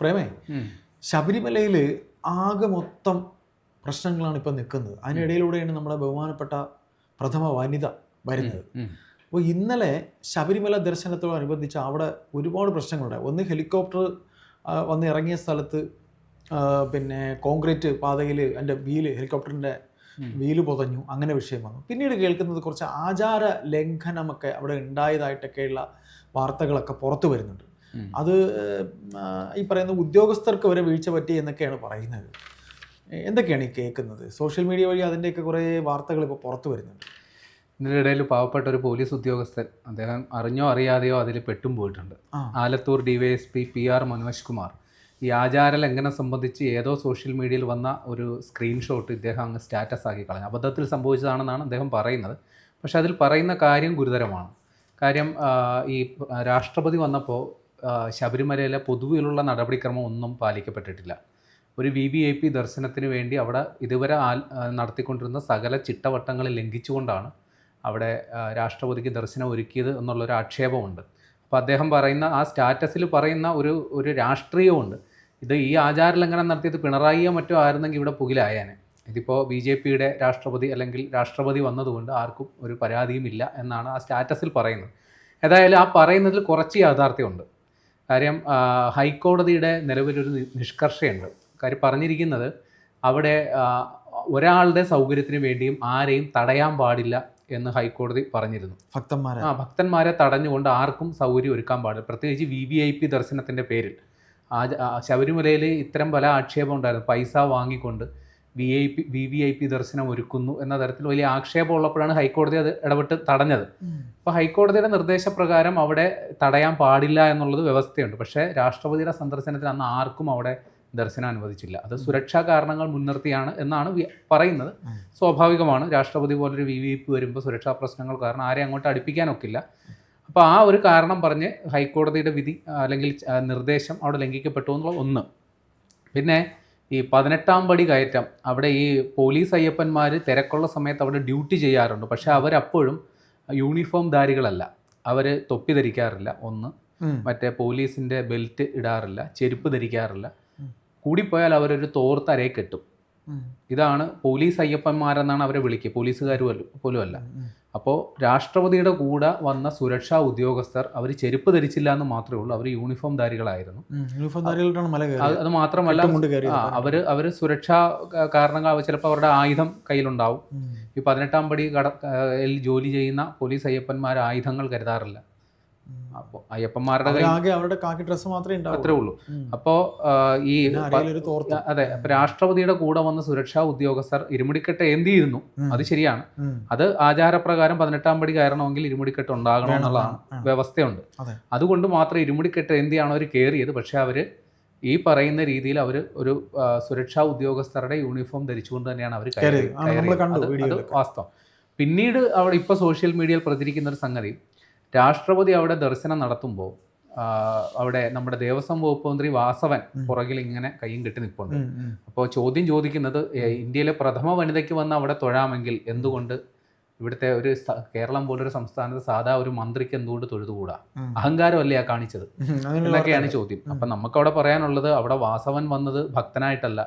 പ്രേമേ ശബരിമലയിൽ ആകെ മൊത്തം പ്രശ്നങ്ങളാണ് ഇപ്പം നിൽക്കുന്നത്. അതിനിടയിലൂടെയാണ് നമ്മുടെ ബഹുമാനപ്പെട്ട പ്രഥമ വനിത വരുന്നത്. അപ്പോൾ ഇന്നലെ ശബരിമല ദർശനത്തോടനുബന്ധിച്ച് അവിടെ ഒരുപാട് പ്രശ്നങ്ങളുണ്ടായി. ഒന്ന് ഹെലികോപ്റ്റർ വന്ന് ഇറങ്ങിയ സ്ഥലത്ത് പിന്നെ കോൺക്രീറ്റ് പാതയിൽ എന്റെ വീൽ ഹെലികോപ്റ്ററിന്റെ വീൽ പൊതഞ്ഞു. അങ്ങനെ വിഷയം വന്നു. പിന്നീട് കേൾക്കുന്നത് കുറച്ച് ആചാര ലംഘനമൊക്കെ അവിടെ ഉണ്ടായതായിട്ടൊക്കെയുള്ള വാർത്തകളൊക്കെ പുറത്തു വരുന്നുണ്ട്. അത് ഈ പറയുന്ന ഉദ്യോഗസ്ഥർക്ക് വരെ വീഴ്ച പറ്റി എന്നൊക്കെയാണ് പറയുന്നത്. എന്തൊക്കെയാണ് ഈ കേൾക്കുന്നത്? സോഷ്യൽ മീഡിയ വഴി അതിന്റെയൊക്കെ കുറേ വാർത്തകൾ ഇപ്പോൾ പുറത്തു വരുന്നുണ്ട്. ഇതിന്റെ ഇടയിൽ പാവപ്പെട്ട ഒരു പോലീസ് ഉദ്യോഗസ്ഥൻ അദ്ദേഹം അറിഞ്ഞോ അറിയാതെയോ അതിൽ പെട്ടും പോയിട്ടുണ്ട്. Alathur DYSP P R Manoj Kumar. ഈ ആചാര ലംഘനം സംബന്ധിച്ച് ഏതോ സോഷ്യൽ മീഡിയയിൽ വന്ന ഒരു സ്ക്രീൻഷോട്ട് ഇദ്ദേഹം അങ്ങ് സ്റ്റാറ്റസ് ആക്കി കളഞ്ഞു. അബദ്ധത്തിൽ സംഭവിച്ചതാണെന്നാണ് അദ്ദേഹം പറയുന്നത്. പക്ഷെ അതിൽ പറയുന്ന കാര്യം ഗുരുതരമാണ്. കാര്യം ഈ രാഷ്ട്രപതി വന്നപ്പോൾ ശബരിമലയിലെ പൊതുവിലുള്ള നടപടിക്രമം ഒന്നും പാലിക്കപ്പെട്ടിട്ടില്ല. ഒരു വി വി ഐ പി ദർശനത്തിന് വേണ്ടി അവിടെ ഇതുവരെ ആൽ നടത്തിക്കൊണ്ടിരുന്ന സകല ചിട്ടവട്ടങ്ങളെ ലംഘിച്ചുകൊണ്ടാണ് അവിടെ രാഷ്ട്രപതിക്ക് ദർശനം ഒരുക്കിയത് എന്നുള്ളൊരു ആക്ഷേപമുണ്ട്. അപ്പോൾ അദ്ദേഹം പറയുന്ന ആ സ്റ്റാറ്റസിൽ പറയുന്ന ഒരു ഒരു രാഷ്ട്രീയമുണ്ട് ഇത് ഈ ആചാര ലംഘനം നടത്തിയത് പിണറായിയോ മറ്റോ ആയിരുന്നെങ്കിൽ ഇവിടെ പുകിലായേനെ. ഇതിപ്പോൾ ബി ജെ പിയുടെ രാഷ്ട്രപതി അല്ലെങ്കിൽ രാഷ്ട്രപതി വന്നതുകൊണ്ട് ആർക്കും ഒരു പരാതിയുമില്ല എന്നാണ് ആ സ്റ്റാറ്റസിൽ പറയുന്നത്. ഏതായാലും ആ പറയുന്നതിൽ കുറച്ച് യാഥാർത്ഥ്യമുണ്ട്. കാര്യം ഹൈക്കോടതിയുടെ നിലവിലൊരു നിഷ്കർഷയുണ്ട്. കാര്യം പറഞ്ഞിരിക്കുന്നത് അവിടെ ഒരാളുടെ സൗകര്യത്തിന് വേണ്ടിയും ആരെയും തടയാൻ പാടില്ല എന്ന് ഹൈക്കോടതി പറഞ്ഞിരുന്നു. ഭക്തന്മാരെ. ആ ഭക്തന്മാരെ തടഞ്ഞുകൊണ്ട് ആർക്കും സൗകര്യം ഒരുക്കാൻ പാടില്ല. പ്രത്യേകിച്ച് വി വി ഐ പി ദർശനത്തിന്റെ പേരിൽ. ആ ശബരിമലയിൽ ഇത്തരം പല ആക്ഷേപം ഉണ്ടായിരുന്നു. പൈസ വാങ്ങിക്കൊണ്ട് V I P V V I P ദർശനം ഒരുക്കുന്നു എന്ന തരത്തിൽ വലിയ ആക്ഷേപം ഉള്ളപ്പോഴാണ് ഹൈക്കോടതി അത് ഇടപെട്ട് തടഞ്ഞത്. അപ്പോൾ ഹൈക്കോടതിയുടെ നിർദ്ദേശപ്രകാരം അവിടെ തടയാൻ പാടില്ല എന്നുള്ളത് വ്യവസ്ഥയുണ്ട്. പക്ഷേ രാഷ്ട്രപതിയുടെ സന്ദർശനത്തിൽ അന്ന് ആർക്കും അവിടെ ദർശനം അനുവദിച്ചില്ല. അത് സുരക്ഷാ കാരണങ്ങൾ മുൻനിർത്തിയാണ് എന്നാണ് പറയുന്നത്. സ്വാഭാവികമാണ്. രാഷ്ട്രപതി പോലൊരു വി വി പി വരുമ്പോൾ സുരക്ഷാ പ്രശ്നങ്ങൾ കാരണം ആരെയും അങ്ങോട്ട് അടുപ്പിക്കാനൊക്കില്ല. അപ്പോൾ ആ ഒരു കാരണം പറഞ്ഞ് ഹൈക്കോടതിയുടെ വിധി അല്ലെങ്കിൽ നിർദ്ദേശം അവിടെ ലംഘിക്കപ്പെട്ടു എന്നുള്ള ഒന്ന്. പിന്നെ ഈ പതിനെട്ടാം പടി കയറ്റം അവിടെ ഈ പോലീസ് അയ്യപ്പന്മാർ തിരക്കുള്ള സമയത്ത് അവിടെ ഡ്യൂട്ടി ചെയ്യാറുണ്ട്. പക്ഷേ അവരപ്പോഴും യൂണിഫോം ധാരികളല്ല. അവർ തൊപ്പി ധരിക്കാറില്ല. ഒന്ന്. മറ്റേ പോലീസിന്റെ ബെൽറ്റ് ഇടാറില്ല. ചെരുപ്പ് ധരിക്കാറില്ല. കൂടിപ്പോയാൽ അവരൊരു തോർത്തരയെ കെട്ടും. ഇതാണ് പോലീസ് അയ്യപ്പന്മാരെന്നാണ് അവരെ വിളിക്കുക. പോലീസുകാർ പോലും അല്ല. അപ്പോൾ രാഷ്ട്രപതിയുടെ കൂടെ വന്ന സുരക്ഷാ ഉദ്യോഗസ്ഥർ അവർ ചെരുപ്പ് ധരിച്ചില്ല എന്ന് മാത്രമേ ഉള്ളൂ. അവർ യൂണിഫോം ധാരികളായിരുന്നു. യൂണിഫോം അത് മാത്രമല്ല അവർ അവർ സുരക്ഷാ കാരണങ്ങൾ ചിലപ്പോൾ അവരുടെ ആയുധം കയ്യിലുണ്ടാവും. ഈ പതിനെട്ടാം പടി കട ജോലി ചെയ്യുന്ന പോലീസ് അയ്യപ്പന്മാർ ആയുധങ്ങൾ കരുതാറില്ല. അപ്പോൾ അയ്യപ്പന്മാരുടെ ആകെ അവരുടെ കാക്കി ഡ്രസ്സ് മാത്രമേ ഉണ്ടാവൂ അത്രേ ഉള്ളൂ. അപ്പോ അപ്പോൾ ഈ അതെ രാഷ്ട്രപതിയുടെ കൂടെ വന്ന സുരക്ഷാ ഉദ്യോഗസ്ഥർ ഇരുമുടിക്കെട്ട് എന്തിയിരുന്നു. അത് ശരിയാണ്. അത് ആചാരപ്രകാരം പതിനെട്ടാം പടി കയറണമെങ്കിൽ ഇരുമുടിക്കെട്ട് ഉണ്ടാകണം എന്നുള്ളതാണ് വ്യവസ്ഥയുണ്ട്. അതെ. അതുകൊണ്ട് മാത്രം ഇരുമുടിക്കെട്ട് എന്തിയാണ് അവർ കയറിയത് പക്ഷെ അവർ ഈ പറയുന്ന രീതിയിൽ അവർ ഒരു സുരക്ഷാ ഉദ്യോഗസ്ഥരുടെ യൂണിഫോം ധരിച്ചുകൊണ്ട് തന്നെയാണ് അവർ. വാസ്തവം. പിന്നീട് അവിടെ ഇപ്പോൾ സോഷ്യൽ മീഡിയയിൽ പ്രചരിക്കുന്ന ഒരു സംഗതി. രാഷ്ട്രപതി അവിടെ ദർശനം നടത്തുമ്പോൾ അവിടെ നമ്മുടെ ദേവസ്വം വകുപ്പ് മന്ത്രി വാസവൻ. പുറകിൽ ഇങ്ങനെ കൈയും കെട്ടി നിൽപ്പുണ്ട്. അപ്പോൾ ചോദ്യം ചോദിക്കുന്നത് ഇന്ത്യയിലെ പ്രഥമ വനിതയ്ക്ക് വന്ന് അവിടെ തൊഴാമെങ്കിൽ എന്തുകൊണ്ട് ഇവിടുത്തെ ഒരു കേരളം പോലൊരു സംസ്ഥാനത്ത് സാധാ ഒരു മന്ത്രിക്ക് എന്തുകൊണ്ട് തൊഴുതുകൂടാ. അഹങ്കാരമല്ലേ ആ കാണിച്ചത്? എന്നൊക്കെയാണ് ചോദ്യം. അപ്പൊ നമുക്ക് അവിടെ പറയാനുള്ളത് അവിടെ വാസവൻ വന്നത് ഭക്തനായിട്ടല്ല.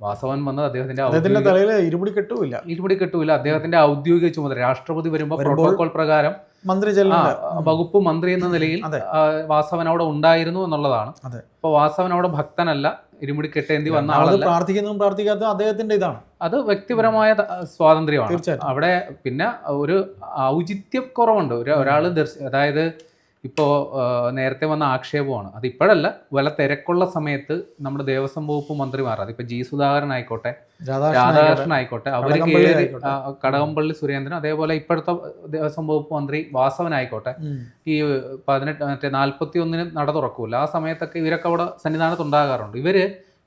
വാസവൻ വന്നത് അദ്ദേഹത്തിന്റെ ഇരുപടി കെട്ടുമില്ല. ഇരുപടി കെട്ടുമില്ല. അദ്ദേഹത്തിന്റെ ഔദ്യോഗിക ചുമതല. രാഷ്ട്രപതി വരുമ്പോൾ പ്രോട്ടോകോൾ പ്രകാരം മന്ത്രി വകുപ്പ് മന്ത്രി എന്ന നിലയിൽ. വാസവൻ അവിടെ ഉണ്ടായിരുന്നു എന്നുള്ളതാണ്. അപ്പൊ വാസവൻ അവിടെ ഭക്തനല്ല ഇരുമുടി കെട്ടേന്തി വന്ന ആളല്ല. പ്രാർത്ഥിക്കുന്നതും പ്രാർത്ഥിക്കാത്ത അദ്ദേഹത്തിന്റെ ഇതാണ്. അത് വ്യക്തിപരമായ സ്വാതന്ത്ര്യമാണ്. അവിടെ പിന്നെ ഒരു ഔചിത്യക്കുറവുണ്ട് ഒരു ഒരാൾ ദർശ അതായത് ഇപ്പോൾ നേരത്തെ വന്ന ആക്ഷേപമാണ്. അത് ഇപ്പോഴല്ല വല്ല തിരക്കുള്ള സമയത്ത് നമ്മുടെ ദേവസ്വം വകുപ്പ് മന്ത്രിമാർ അതിപ്പോൾ ജി സുധാകരൻ ആയിക്കോട്ടെ രാധാകൃഷ്ണൻ ആയിക്കോട്ടെ. അവർ കയറി കടകംപള്ളി സുരേന്ദ്രൻ അതേപോലെ ഇപ്പോഴത്തെ ദേവസ്വം വകുപ്പ് മന്ത്രി വാസവൻ ആയിക്കോട്ടെ. ഈ പതിനെട്ട് മറ്റേ നാൽപ്പത്തി ഒന്നിന് നട തുറക്കൂല ആ സമയത്തൊക്കെ ഇവരൊക്കെ അവിടെ സന്നിധാനത്ത് ഉണ്ടാകാറുണ്ട്. ഇവർ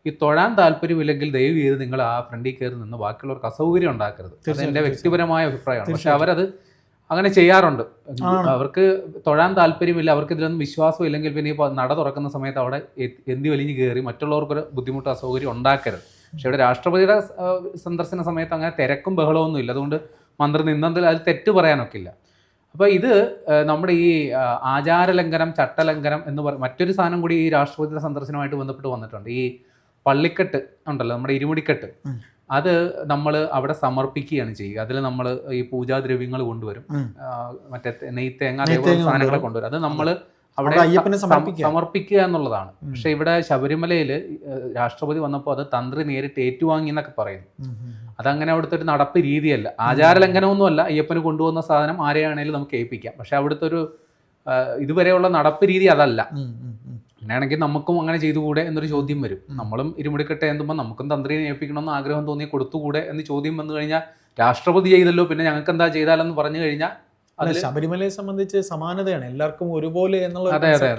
ഈ തൊഴാൻ താല്പര്യമില്ലെങ്കിൽ ദയവ് ചെയ്ത് നിങ്ങൾ ആ ഫ്രണ്ടിൽ കയറി നിന്ന് ബാക്കിയുള്ളവർക്ക് അസൗകര്യം ഉണ്ടാക്കരുത്. അത് എന്റെ വ്യക്തിപരമായ അഭിപ്രായമാണ്. പക്ഷെ. അവരത് അങ്ങനെ ചെയ്യാറുണ്ട്. അവർക്ക് തൊഴാൻ താല്പര്യമില്ല അവർക്ക് ഇതിലൊന്നും വിശ്വാസം ഇല്ലെങ്കിൽ പിന്നെ ഈ നട തുറക്കുന്ന സമയത്ത് അവിടെ എന്തി വലിഞ്ഞ് കയറി മറ്റുള്ളവർക്കൊരു ബുദ്ധിമുട്ടോ അസൗകര്യം ഉണ്ടാക്കരുത്. പക്ഷെ ഇവിടെ രാഷ്ട്രപതിയുടെ സന്ദർശന സമയത്ത് അങ്ങനെ തിരക്കും ബഹളമൊന്നും ഇല്ല. അതുകൊണ്ട് മന്ത്രി നിന്നതിൽ അതിൽ തെറ്റ് പറയാനൊക്കില്ല അപ്പോൾ ഇത് നമ്മുടെ ഈ ആചാര ആചാരലംഘനം ചട്ടലംഘനം എന്ന് പറ മറ്റൊരു സാധനം കൂടി ഈ രാഷ്ട്രപതിയുടെ സന്ദർശനമായിട്ട് ബന്ധപ്പെട്ട് വന്നിട്ടുണ്ട്. ഈ പള്ളിക്കെട്ട് ഉണ്ടല്ലോ നമ്മുടെ ഇരുമുടിക്കെട്ട്. അത് നമ്മൾ അവിടെ സമർപ്പിക്കുകയാണ് ചെയ്യുക. അതിൽ നമ്മൾ ഈ പൂജാദ്രവ്യങ്ങൾ കൊണ്ടുവരും. മറ്റേ നെയ്ത്തേങ്ങ അതേപോലെ സാധനങ്ങളെ കൊണ്ടുവരും. അത് നമ്മൾ അവിടെ സമർപ്പിക്കുക. എന്നുള്ളതാണ്. പക്ഷെ ഇവിടെ ശബരിമലയിൽ രാഷ്ട്രപതി വന്നപ്പോൾ അത് തന്ത്രി നേരിട്ട് ഏറ്റുവാങ്ങി എന്നൊക്കെ പറയുന്നു. അതങ്ങനെ അവിടുത്തെ ഒരു നടപ്പ് രീതിയല്ല. ആചാരലംഘനമൊന്നുമല്ല. അയ്യപ്പന് കൊണ്ടുവന്ന സാധനം ആരെയാണേലും നമുക്ക് ഏൽപ്പിക്കാം. പക്ഷെ അവിടുത്തെ ഒരു ഇതുവരെയുള്ള നടപ്പ് രീതി അതല്ല. അങ്ങനെയാണെങ്കിൽ നമുക്കും അങ്ങനെ ചെയ്തുകൂടെ എന്നൊരു ചോദ്യം വരും. നമ്മളും ഇരുമുടിക്കെട്ട് എന്തുമ്പോൾ നമുക്കും തന്ത്രിയെ ഏൽപ്പിക്കണമെന്ന് ആഗ്രഹം തോന്നി കൊടുത്തുകൂടെ എന്ന് ചോദ്യം വന്നു കഴിഞ്ഞാൽ രാഷ്ട്രപതി ചെയ്തല്ലോ പിന്നെ ഞങ്ങൾക്ക് എന്താ ചെയ്താലെന്ന് പറഞ്ഞു കഴിഞ്ഞാൽ അതെ ശബരിമലയെ സംബന്ധിച്ച് സമാനതയാണ്. എല്ലാവർക്കും ഒരുപോലെ എന്നുള്ള അതെ, അതെ.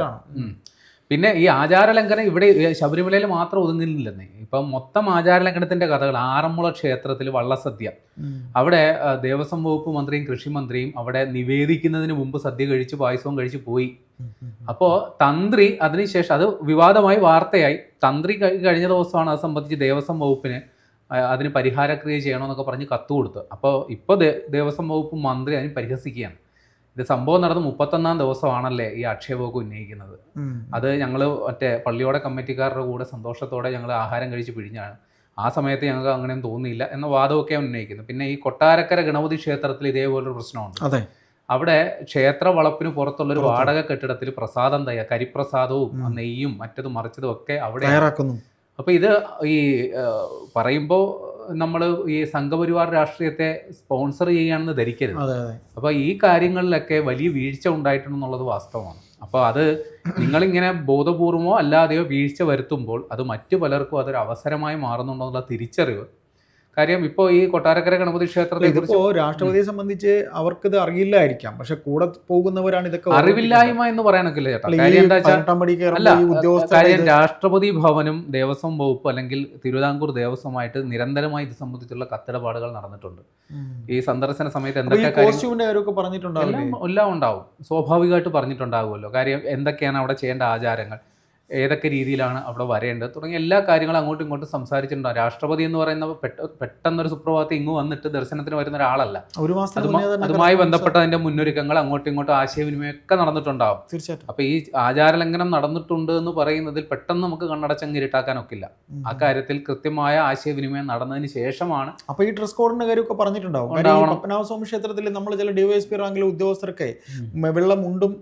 പിന്നെ ഈ ആചാരലംഘനം ഇവിടെ ശബരിമലയിൽ മാത്രം ഒതുങ്ങുന്നില്ലെന്നേ. ഇപ്പം മൊത്തം ആചാരലംഘനത്തിന്റെ കഥകൾ ആറന്മുള ക്ഷേത്രത്തിൽ വള്ളസദ്യ. അവിടെ ദേവസ്വം വകുപ്പ് മന്ത്രിയും കൃഷിമന്ത്രിയും അവിടെ നിവേദിക്കുന്നതിന് മുമ്പ് സദ്യ കഴിച്ച് പായസവും കഴിച്ച് പോയി. അപ്പോൾ തന്ത്രി അതിനുശേഷം അത് വിവാദമായി വാർത്തയായി. തന്ത്രി കഴിഞ്ഞ ദിവസമാണ് അത് സംബന്ധിച്ച് ദേവസ്വം വകുപ്പിന് അതിന് പരിഹാരക്രിയ ചെയ്യണമെന്നൊക്കെ പറഞ്ഞ് കത്ത് കൊടുത്തു. അപ്പോൾ ഇപ്പോൾ ദേവസ്വം വകുപ്പ് മന്ത്രി അതിന് പരിഹസിക്കുകയാണ്. ഇത് സംഭവം നടന്ന് മുപ്പത്തൊന്നാം ദിവസമാണല്ലേ ഈ ആക്ഷേപമൊക്കെ ഉന്നയിക്കുന്നത്. അത് ഞങ്ങൾ മറ്റേ പള്ളിയോടെ കമ്മിറ്റിക്കാരുടെ കൂടെ സന്തോഷത്തോടെ ഞങ്ങൾ ആഹാരം കഴിച്ച് പിഴിഞ്ഞാണ്. ആ സമയത്ത് ഞങ്ങൾക്ക് അങ്ങനെയൊന്നും തോന്നിയില്ല എന്ന വാദമൊക്കെ ഉന്നയിക്കുന്നത്. പിന്നെ ഈ കൊട്ടാരക്കര ഗണപതി ക്ഷേത്രത്തിൽ ഇതേപോലൊരു പ്രശ്നമുണ്ട്. അതെ. അവിടെ ക്ഷേത്ര വളപ്പിന് പുറത്തുള്ള ഒരു വാടക കെട്ടിടത്തിൽ പ്രസാദം തയ്യാ കരിപ്രസാദവും. നെയ്യും മറ്റതും മറിച്ചതും ഒക്കെ അവിടെ തയ്യാറാക്കുന്നു. അപ്പോൾ ഇത് ഈ പറയുമ്പോൾ നമ്മൾ ഈ സംഘപരിവാർ രാഷ്ട്രീയത്തെ സ്പോൺസർ ചെയ്യുകയാണെന്ന് ധരിക്കരുത്. അപ്പോൾ ഈ കാര്യങ്ങളിലൊക്കെ വലിയ വീഴ്ച ഉണ്ടായിട്ടുണ്ടെന്നുള്ളത് വാസ്തവമാണ്. അപ്പോൾ അത് നിങ്ങളിങ്ങനെ ബോധപൂർവമോ അല്ലാതെയോ വീഴ്ച വരുത്തുമ്പോൾ അത് മറ്റു പലർക്കും അതൊരു അവസരമായി മാറുന്നുണ്ടോ എന്നുള്ള തിരിച്ചറിവ് കാര്യം ഇപ്പോൾ ഈ കൊട്ടാരക്കര ഗണപതി ക്ഷേത്രത്തെ ഇതിപ്പോ രാഷ്ട്രപതിയെ സംബന്ധിച്ച് അവർക്കിത് അറിയില്ലായിരിക്കാം. പക്ഷെ കൂടെ പോകുന്നവരാണ് ഇതൊക്കെ അറിവില്ലായ്മ എന്ന് പറയാനൊക്കില്ല ചേട്ടാ. കാര്യം എന്താ വെച്ചാൽ കാര്യം രാഷ്ട്രപതി ഭവനും ദേവസ്വം വകുപ്പ് അല്ലെങ്കിൽ തിരുവിതാംകൂർ ദേവസ്വമായിട്ട് നിരന്തരമായി ഇത് സംബന്ധിച്ചുള്ള കത്തിടപാടുകൾ നടന്നിട്ടുണ്ട്. ഈ സന്ദർശന സമയത്ത് എന്തൊക്കെ പറഞ്ഞിട്ടുണ്ടാവും എല്ലാം എല്ലാം ഉണ്ടാവും. സ്വാഭാവികമായിട്ട് പറഞ്ഞിട്ടുണ്ടാകുമല്ലോ കാര്യം എന്തൊക്കെയാണ് അവിടെ ചെയ്യേണ്ട ആചാരങ്ങൾ? ഏതൊക്കെ രീതിയിലാണ് അവിടെ വരേണ്ടത് തുടങ്ങിയ എല്ലാ കാര്യങ്ങളും അങ്ങോട്ടും ഇങ്ങോട്ടും സംസാരിച്ചിട്ടുണ്ടാകും രാഷ്ട്രപതി എന്ന് പറയുന്ന പെട്ട പെട്ടെന്നൊരു സുപ്രഭാതം ഇങ്ങ് വന്നിട്ട് ദർശനത്തിന് വരുന്ന ഒരാളല്ല. ഒരു തന്നെ അതുമായി ബന്ധപ്പെട്ട അതിന്റെ മുന്നൊരുക്കങ്ങൾ അങ്ങോട്ടും ഇങ്ങോട്ടും ആശയവിനിമയം ഒക്കെ നടന്നിട്ടുണ്ടാവും. തീർച്ചയായിട്ടും. അപ്പൊ ഈ ആചാരലംഘനം നടന്നിട്ടുണ്ട് എന്ന് പറയുന്നതിൽ പെട്ടെന്ന് നമുക്ക് കണ്ണടച്ചങ്ങ് ഇരുട്ടാക്കാനൊക്കില്ല. ആ കാര്യത്തിൽ കൃത്യമായ ആശയവിനിമയം നടന്നതിന് ശേഷമാണ് അപ്പൊ ഈ ഡ്രസ് കോഡിന്റെ കാര്യമൊക്കെ പറഞ്ഞിട്ടുണ്ടാവും. പത്മനാഭസ്വാമി ക്ഷേത്രത്തിൽ നമ്മൾ ചില ഡിവൈഎസ്പി റാങ്കിലെ ഉദ്യോഗസ്ഥർക്ക് വെള്ള മുണ്ടും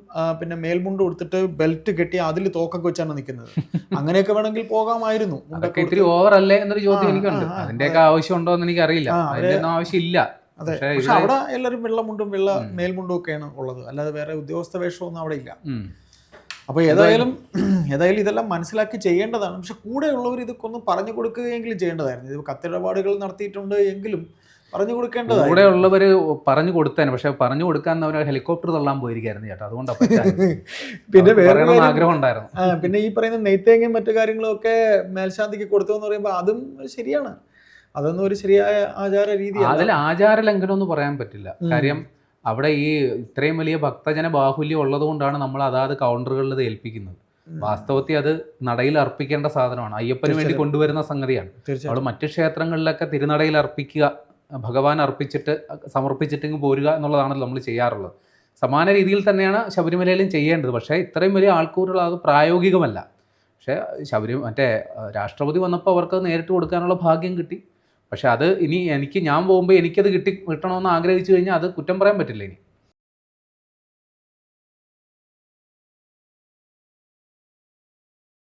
പിന്നെ മേൽമുണ്ടും എടുത്തിട്ട് ബെൽറ്റ് കെട്ടി അതിൽ തോക്കൊക്കെ വെച്ചാണ് നിൽക്കുന്നത്. അങ്ങനെയൊക്കെ വേണമെങ്കിൽ പോകാമായിരുന്നു. ഇത്തിരി ഓവർ അല്ലേ എന്നൊരു ചോദ്യം എനിക്കുണ്ട്. അതിന്റെയൊക്കെ ആവശ്യമുണ്ടോ എന്ന് ആവശ്യമില്ല. അതെ. പക്ഷേ അവിടെ എല്ലാവരും വെള്ള മുണ്ടും വെള്ള. മേൽമുണ്ടും ഒക്കെയാണ് ഉള്ളത്. അല്ലാതെ വേറെ ഉദ്യോഗസ്ഥ വേഷമൊന്നും അവിടെ ഇല്ല. അപ്പോൾ അപ്പൊ ഏതായാലും ഏതായാലും ഇതെല്ലാം മനസ്സിലാക്കി ചെയ്യേണ്ടതാണ്. പക്ഷെ കൂടെയുള്ളവർ ഇതൊക്കെ ഒന്ന് പറഞ്ഞു കൊടുക്കുകയെങ്കിലും ചെയ്യേണ്ടതായിരുന്നു. ഇത് കത്തിടപാടുകൾ നടത്തിയിട്ടുണ്ട് എങ്കിലും പറഞ്ഞു കൊടുക്കേണ്ടത് കൂടെ ഉള്ളവര് പറഞ്ഞു കൊടുത്തേനെ. പക്ഷെ പറഞ്ഞു കൊടുക്കാൻ അവർ ഹെലികോപ്റ്റർ തള്ളാൻ പോയിരിക്കായിരുന്നു ചേട്ടാ. അതുകൊണ്ടാണ് പിന്നെ വേറെ ആഗ്രഹം ഉണ്ടായിരുന്നു. പിന്നെ ഈ പറയുന്ന നെയ്ത്തേങ്ങയും മറ്റു കാര്യങ്ങളും ഒക്കെ മേൽശാന്തിക്ക് കൊടുത്തു എന്ന് പറയുമ്പോൾ അതും ശരിയാണ്. അതൊന്നും ഒരു ശരിയായ ആചാര രീതി അതിൽ ആചാര ലംഘനം ഒന്നും പറയാൻ പറ്റില്ല. കാര്യം അവിടെ ഈ ഇത്രയും വലിയ ഭക്തജന ബാഹുല്യം ഉള്ളതുകൊണ്ടാണ് നമ്മൾ അതാത് കൗണ്ടറുകളിൽ ഏൽപ്പിക്കുന്നത്. വാസ്തവത്തിൽ അത് നടയിൽ അർപ്പിക്കേണ്ട സാധനമാണ്. അയ്യപ്പന് വേണ്ടി കൊണ്ടുവരുന്ന സംഗതിയാണ്. നമ്മൾ മറ്റു മറ്റ് ക്ഷേത്രങ്ങളിലൊക്കെ തിരുനടയിൽ അർപ്പിക്കുക ഭഗവാൻ അർപ്പിച്ചിട്ട് സമർപ്പിച്ചിട്ടെങ്കിൽ പോരുക എന്നുള്ളതാണല്ലോ നമ്മൾ ചെയ്യാറുള്ളത്. സമാന രീതിയിൽ തന്നെയാണ് ശബരിമലയിലും ചെയ്യേണ്ടത്. പക്ഷേ ഇത്രയും വലിയ ആൾക്കൂറുകൾ അത് പ്രായോഗികമല്ല. പക്ഷേ ശബരി മറ്റേ രാഷ്ട്രപതി വന്നപ്പോൾ അവർക്ക് നേരിട്ട് കൊടുക്കാനുള്ള ഭാഗ്യം കിട്ടി. പക്ഷേ അത് ഇനി എനിക്ക് ഞാൻ പോകുമ്പോൾ എനിക്കത് കിട്ടി കിട്ടണമെന്ന് ആഗ്രഹിച്ചു കഴിഞ്ഞാൽ അത് കുറ്റം പറയാൻ പറ്റില്ല ഇനി.